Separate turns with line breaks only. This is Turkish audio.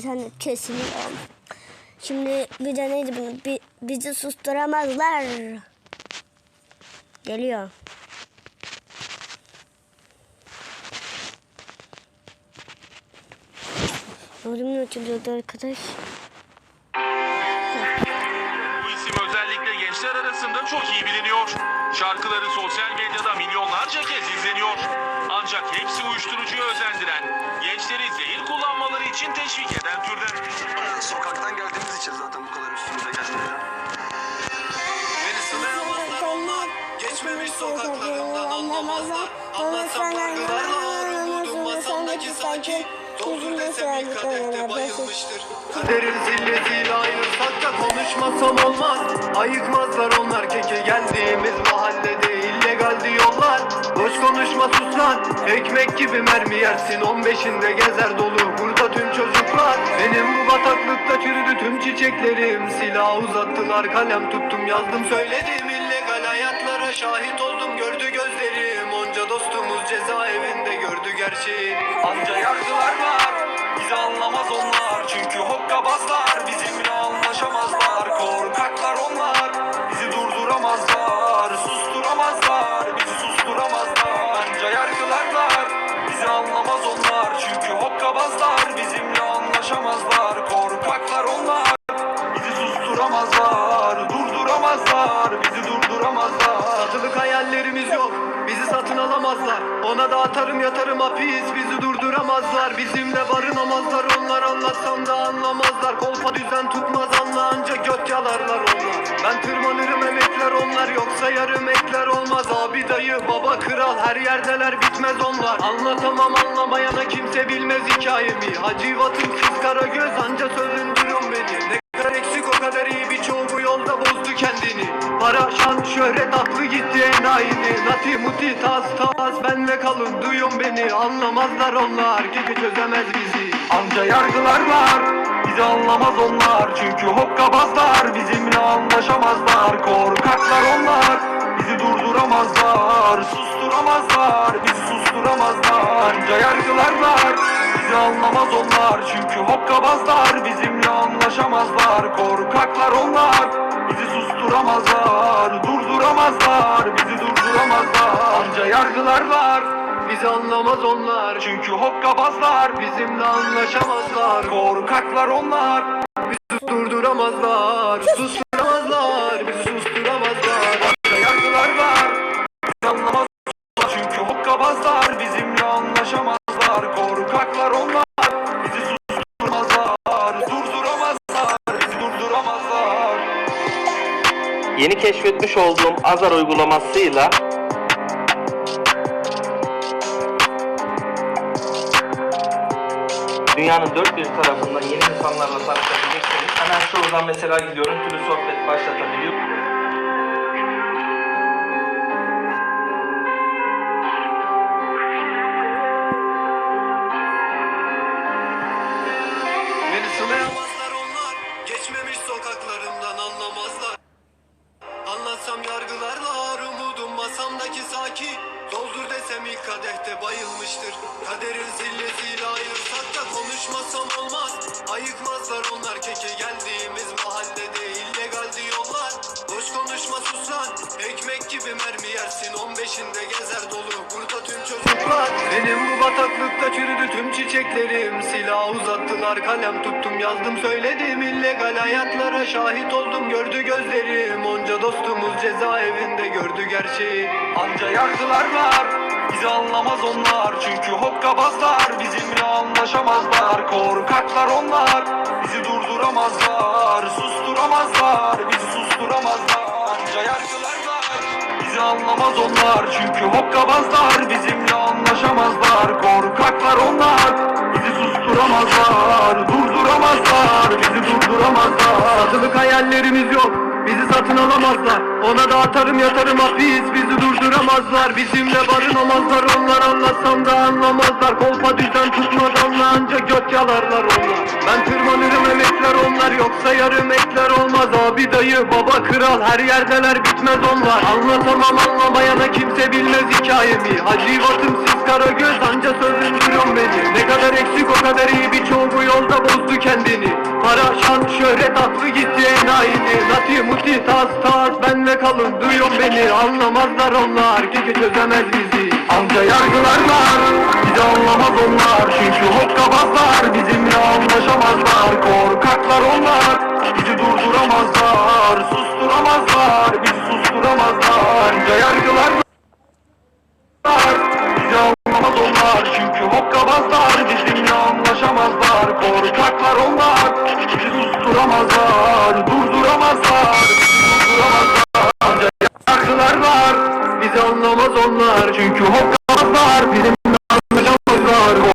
Sen kesiliyor. Şimdi bir de neydi bunu? Bi- bizi susturamazlar. Geliyor. Yorum açılıyordu arkadaş.
Sanki. Doldur desem ilk kadehte bayılmıştır. Kaderin zillesiyle ayırsak da konuşmasam olmaz. Ayıkmazlar onlar keke geldiğimiz mahallede illegal diyorlar. Boş konuşma sus lan. Ekmek gibi mermi yersin 15'inde gezer dolu burada tüm çocuklar. Benim bu bataklıkta çürüdü tüm çiçeklerim. Silah uzattılar kalem tuttum yazdım söyledim. illegal hayatlara şahit oldum gördü gözlerim. Gördü gerçeği. Anca yargılar var. Bizi anlamaz onlar. Çünkü hokkabazlar bizimle anlaşamazlar. Korkaklar onlar bizi durduramazlar. Susturamazlar bizi susturamazlar. Anca yargılarlar bizi anlamaz onlar. Çünkü hokkabazlar bizimle anlaşamazlar. Korkaklar onlar bizi susturamazlar. Durduramazlar bizi durduramazlar. Satılık hayallerimiz yok bizi satın alamazlar. Ona da atarım yatarım hapis. Bizi durduramazlar. Bizimle barınamazlar. Onlar anlatsam da anlamazlar. Kolpa düzen tutmaz anla ancak göt yalarlar onlar. Ben tırmanırım emekler onlar. Yoksa yarım ekler olmaz. Abi dayı baba kral her yerdeler bitmez onlar. Anlatamam anlamayana kimse bilmez hikayemi. Hacivatım siz kara beni Anlamazlar onlar gibi çözemez bizi. Anca yargılarlar bizi anlamaz onlar. Çünkü hokkabazlar bizimle anlaşamazlar. Korkaklar onlar bizi durduramazlar. Susturamazlar bizi susturamazlar. Anca yargılarlar bizi anlamaz onlar. Çünkü hokkabazlar bizimle anlaşamazlar. Korkaklar onlar bizi susturamazlar. Durduramazlar bizi durduramazlar. Anca yargılarlar bizi anlamaz onlar. Çünkü hokkabazlar bizimle anlaşamazlar. Korkaklar onlar bizi durduramazlar Susturamazlar bizi susturamazlar. Anca yargılarlar bizi anlamaz çünkü hokkabazlar bizimle anlaşamazlar. Korkaklar onlar bizi susturamazlar Durduramazlar bizi durduramazlar.
Yeni keşfetmiş olduğum Azar uygulamasıyla dünyanın dört bir tarafından yeni insanlarla tanışabileceksiniz. Hemen şuradan mesela görüntülü sohbet başlatabiliyorum.
Beni sınayamazlar onlar Geçmemiş sokaklarımdan anlamazlar Anlatsam yargılarlar umudum masamdaki sakin Doldur desem ilk kadehte bayılmıştır. Kaderin zillesiyle ayırsak da konuşmasam olmaz. Ayıkmazlar onlar keke geldiğimiz mahallede. İllegal diyorlar. Boş konuşma sus lan. Ekmek gibi mermi yersin. 15'inde gezer dolu çocuklar Benim bu bataklıkta çürüdü tüm çiçeklerim. Silah uzattılar kalem tuttum yazdım söyledim. İllegal hayatlara şahit oldum gördü gözlerim. Onca dostumuz cezaevinde gördü gerçeği. Anca yargılarlar bizi anlamaz onlar. Çünkü hokkabazlar bizimle anlaşamazlar. Korkaklar onlar bizi durduramazlar. Susturamazlar bizi susturamazlar. Anca yargılarlar anlamaz onlar. Çünkü hokkabazlar bizimle anlaşamazlar. Korkaklar onlar bizi susturamazlar. Durduramazlar bizi durduramazlar. Satılık hayallerimiz yok Bizi satın alamazlar. Ona da atarım yatarım hapis Bizi durduramazlar. Bizimle barınamazlar Onlar anlatsam da anlamazlar. Kolpa düzen tutmaz anla ancak göt yalarlar dayı baba kral her yerdeler bitmez onlar. Anlatamam anlamayana kimse bilmez hikayemi. Hacivatım siz kara göz anca sözündürün beni. Ne kadar eksik o kadar iyi birçoğu bu yolda bozdu kendini. Para, şan, şöhret aklı gitti enayini. Nati, muti, tas, tas benle kalın duyun beni. Anlamazlar onlar keke çözemez bizi. Anca yargılarlar bizi anlamaz onlar. Çünkü hokkabazlar bizimle anlaşamazlar. Korkaklar onlar Ortaklar onlar Bizi susturamazlar Durduramazlar Durduramazlar. Şarkılar var Bizi anlamaz onlar Çünkü hoplamazlar Bizim anlayamazlar